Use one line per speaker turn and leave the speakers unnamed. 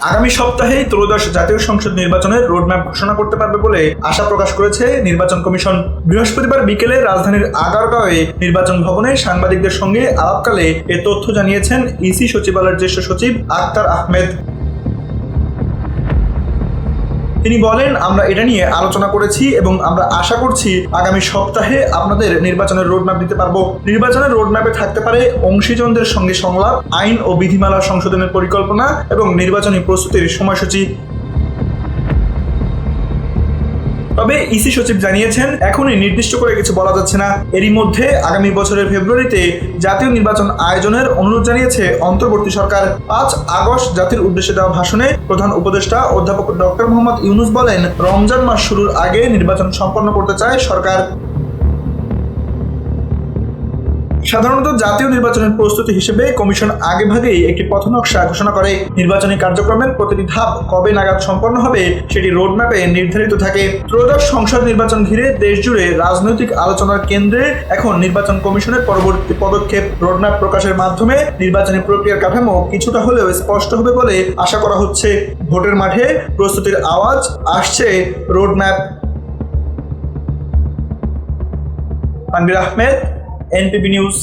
আগামী সপ্তাহে ত্রয়োদশ জাতীয় সংসদ নির্বাচনের রোডম্যাপ ঘোষণা করতে পারবে বলে আশা প্রকাশ করেছে নির্বাচন কমিশন। বৃহস্পতিবার বিকেলে রাজধানীর আগারগাঁওয়ে নির্বাচন ভবনে সাংবাদিকদের সঙ্গে আলাপকালে এ তথ্য জানিয়েছেন ইসি সচিবালয়ের জ্যেষ্ঠ সচিব আক্তার আহমেদ। তিনি বলেন, আমরা এটা নিয়ে আলোচনা করেছি এবং আমরা আশা করছি আগামী সপ্তাহে আপনাদের নির্বাচনের রোডম্যাপ দিতে পারব। নির্বাচনের রোডম্যাপে থাকতে পারে অংশীজনদের সঙ্গে সংলাপ, আইন ও বিধিমালা সংশোধনের পরিকল্পনা এবং নির্বাচনী প্রস্তুতির সময়সূচি। তবে ইসি সচিব জানিয়েছেন, এখনই নির্দিষ্ট করে কিছু বলা যাচ্ছে না। এরই মধ্যে আগামী বছরের ফেব্রুয়ারিতে জাতীয় নির্বাচন আয়োজনের অনুরোধ জানিয়েছে অন্তর্বর্তী সরকার। পাঁচ আগস্ট জাতির উদ্দেশ্যে দেওয়া ভাষণে প্রধান উপদেষ্টা অধ্যাপক ডক্টর মোহাম্মদ ইউনুস বলেন, রমজান মাস শুরুর আগে নির্বাচন সম্পন্ন করতে চায় সরকার। সাধারণত জাতীয় নির্বাচনের প্রস্তুতি হিসেবে কমিশন আগেভাগেই একটি পথনকশা ঘোষণা করে। নির্বাচনী কার্যক্রমের প্রতিটি ধাপ কবে নাগাদ সম্পন্ন হবে সেটি রোডম্যাপে নির্ধারিত থাকে। ত্রয়োদশ সংসদ নির্বাচন ঘিরে দেশ জুড়ে রাজনৈতিক আলোচনার কেন্দ্রে এখন নির্বাচন কমিশনের পরবর্তী পদক্ষেপ রোডম্যাপ প্রকাশের মাধ্যমে নির্বাচনী প্রক্রিয়ার কাঠামো কিছুটা হলেও স্পষ্ট হবে বলে আশা করা হচ্ছে। ভোটের মাঠে প্রস্তুতির আওয়াজ আসছে roadmap. Tanvir Ahmed এনপিবি news